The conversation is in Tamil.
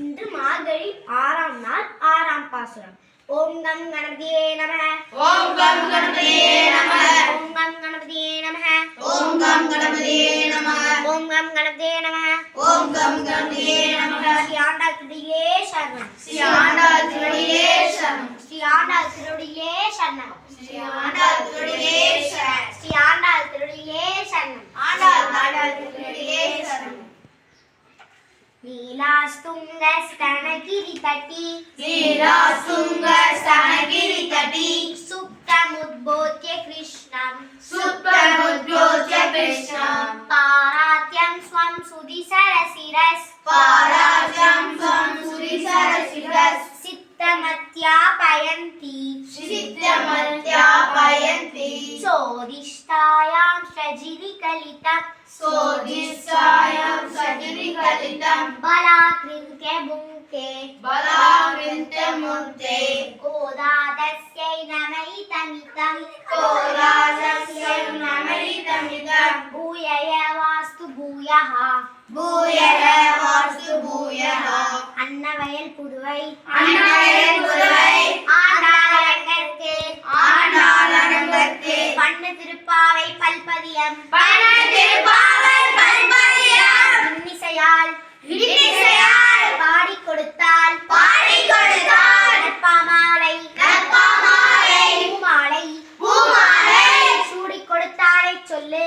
இன்று மார்கழி ஆறாம் நாள் ஆறாம் பாசுரம். ஓம் கம் கணபதியே நம ஓம் கம் கணபதியே நம ஓம் கம் கணபதியே நம ஓம் கம் கணபதியே நம ஓம் கம் கணபதியே நம ஓம் கம் கணபதியே நம ஸ்ரீ ஆண்டாள் திருடியே சரணம். ஸ்ரீ ஆண்டாள் திருடியே சரணம். ஸ்ரீ ஆண்டாள் திருடியே சரணம். ஸ்ரீ ஆண்டாள் திருடியே சரணம். లీలాస్తుంగ స్తనగిరితటి లీలాస్తుంగ స్తనగిరితటి సుప్తముద్బోధ్య కృష్ణం సుప్తముద్బోధ్య కృష్ణం పారాత్యం స్వం సుధి సరసిరస్ పారాత్యం స్వం సుధి సరసిరస్ సిద్ధమత్యాపయంతి సిద్ధమత్యాపయంతి చోదిష్టాయాం సజి కలితం సోదిస్తాయం సగిరి కలితం బలాకృత్య భుంకే బలాకృత్య ముక్తే కోదాదస్యై నమైతమితం కోదాదస్యై నమైతమితం భూయయ వాస్తు భూయః భూయయ వాస్తు భూయః అన్నవయల్ పురువై అన్నవయల్ வண்ண திருப்பாவை பல்பதியம். வண்ண திருப்பாவை பல்பதியம். இன்னிசையால் இன்னிசையால் பாடி கொடுத்தால் பாடி கொடுத்தால் நற்பாமாலை நற்பாமாலை பூமாலை. பூமாலை. சூடி கொடுத்தாரை சொல்லு.